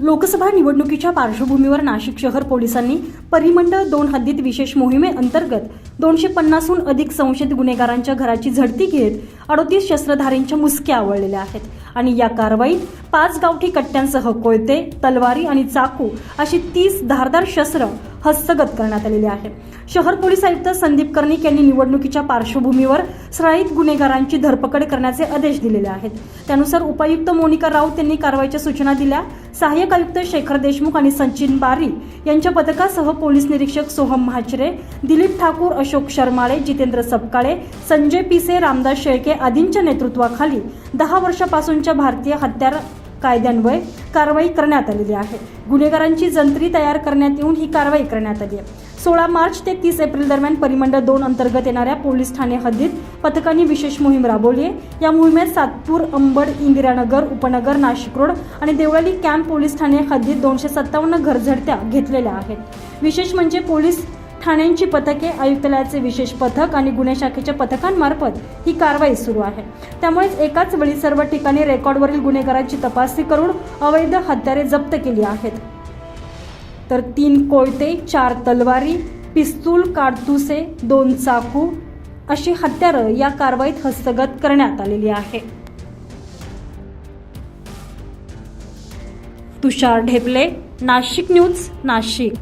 लोकसभा निवडणुकीच्या पार्श्वभूमीवर नाशिक शहर पोलिसांनी परिमंडळ दोन हद्दीत विशेष मोहिमेअंतर्गत दोनशे पन्नासहून अधिक संशयित गुन्हेगारांच्या घराची झडती घेत अडोतीस शस्त्रधारींच्या मुसक्या आवळलेल्या आहेत. आणि या कारवाईत पाच गावठी कट्ट्यांसह कोयते तलवारी आणि चाकू अशी तीस धारदार शस्त्र हस्तगत करण्यात आलेली आहे. शहर पोलीस आयुक्त संदीप कर्णिक यांनी निवडणुकीच्या पार्श्वभूमीवर सराईत गुन्हेगारांची धरपकड करण्याचे आदेश दिलेले आहेत. त्यानुसार उपायुक्त मोनिका राऊत यांनी कारवाईच्या सूचना दिल्या. सहाय्यक आयुक्त शेखर देशमुख आणि सचिन बारी यांच्या पथकासह पोलीस निरीक्षक सोहम म्हाचरे दिलीप ठाकूर अशोक शर्माळे जितेंद्र सपकाळे संजय पिसे रामदास शेळके आदींच्या नेतृत्वाखाली दहा वर्षापासूनच्या भारतीय हत्यार कायद्यान्वये कारवाई करण्यात आलेली आहे. गुन्हेगारांची जंत्री तयार करण्यात येऊन ही कारवाई करण्यात आली आहे. सोळा मार्च ते तीस एप्रिल दरम्यान परिमंडळ दोन अंतर्गत येणाऱ्या पोलीस ठाणे हद्दीत पथकांनी विशेष मोहीम राबवली आहे. या मोहिमेत सातपूर अंबड इंदिरानगर उपनगर नाशिक रोड आणि देवळाली कॅम्प पोलीस ठाणे हद्दीत दोनशे सत्तावन्न घरझडत्या घेतलेल्या आहेत. विशेष म्हणजे पोलीस ठाण्यांची पथके आयुक्तालयाचे विशेष पथक आणि गुन्हे शाखेच्या पथकांमार्फत ही कारवाई सुरू आहे. त्यामुळेच एकाच वेळी सर्व ठिकाणी रेकॉर्डवरील गुन्हेगारांची तपासणी करून अवैध हत्यारे जप्त केली आहेत. तर तीन कोयते चार तलवारी पिस्तूल काडतुसे दोन चाकू अशी हत्यारं या कारवाईत हस्तगत करण्यात आलेली आहे. तुषार ढेपले नाशिक न्यूज नाशिक.